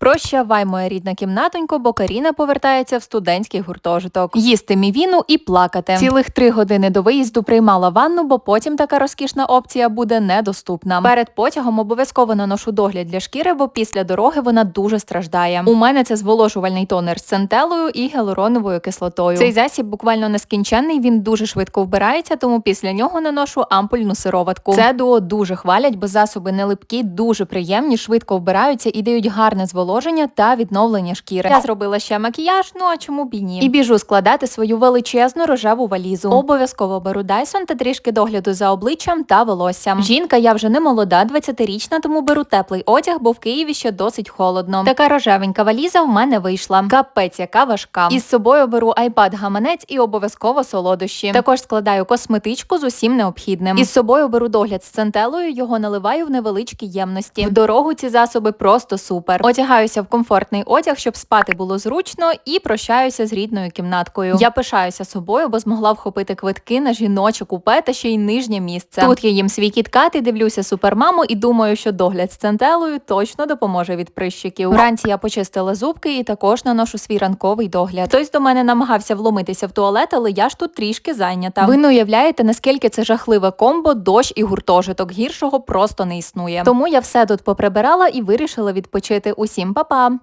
Прощавай, моя рідна кімнатонько, бо Каріна повертається в студентський гуртожиток. Їсти мівіну і плакати. Цілих три години до виїзду приймала ванну, бо потім така розкішна опція буде недоступна. Перед потягом обов'язково наношу догляд для шкіри, бо після дороги вона дуже страждає. У мене це зволожувальний тонер з центелою і гіалуроновою кислотою. Цей засіб буквально нескінченний. Він дуже швидко вбирається, тому після нього наношу ампульну сироватку. Це дуо дуже хвалять, бо засоби не липкі, дуже приємні, швидко вбираються і дають гарне зволоження та відновлення шкіри. Я зробила ще макіяж, ну а чому б і ні? І біжу складати свою величезну рожеву валізу. Обов'язково беру Dyson та трішки догляду за обличчям та волоссям. Жінка я вже не молода, 20-річна, тому беру теплий одяг, бо в Києві ще досить холодно. Така рожевенька валіза в мене вийшла. Капець, яка важка. Із собою беру iPad гаманець і обов'язково солодощі. Також складаю косметичку з усім необхідним. Із собою беру догляд з центелою, його наливаю в невеличкі ємності. В дорогу ці засоби просто супер. Одягаюся в комфортний одяг, щоб спати було зручно, і прощаюся з рідною кімнаткою. Я пишаюся собою, бо змогла вхопити квитки на жіноче купе та ще й нижнє місце. Тут я їм свій кіткат і дивлюся супермаму, і думаю, що догляд з центелою точно допоможе від прищиків. Вранці я почистила зубки і також наношу свій ранковий догляд. Хтось до мене намагався вломитися в туалет, але я ж тут трішки зайнята. Ви не уявляєте, наскільки це жахливе комбо, дощ і гуртожиток. Гіршого просто не існує. Тому я все тут поприбирала і вирішила відпочити. Усім 泡泡。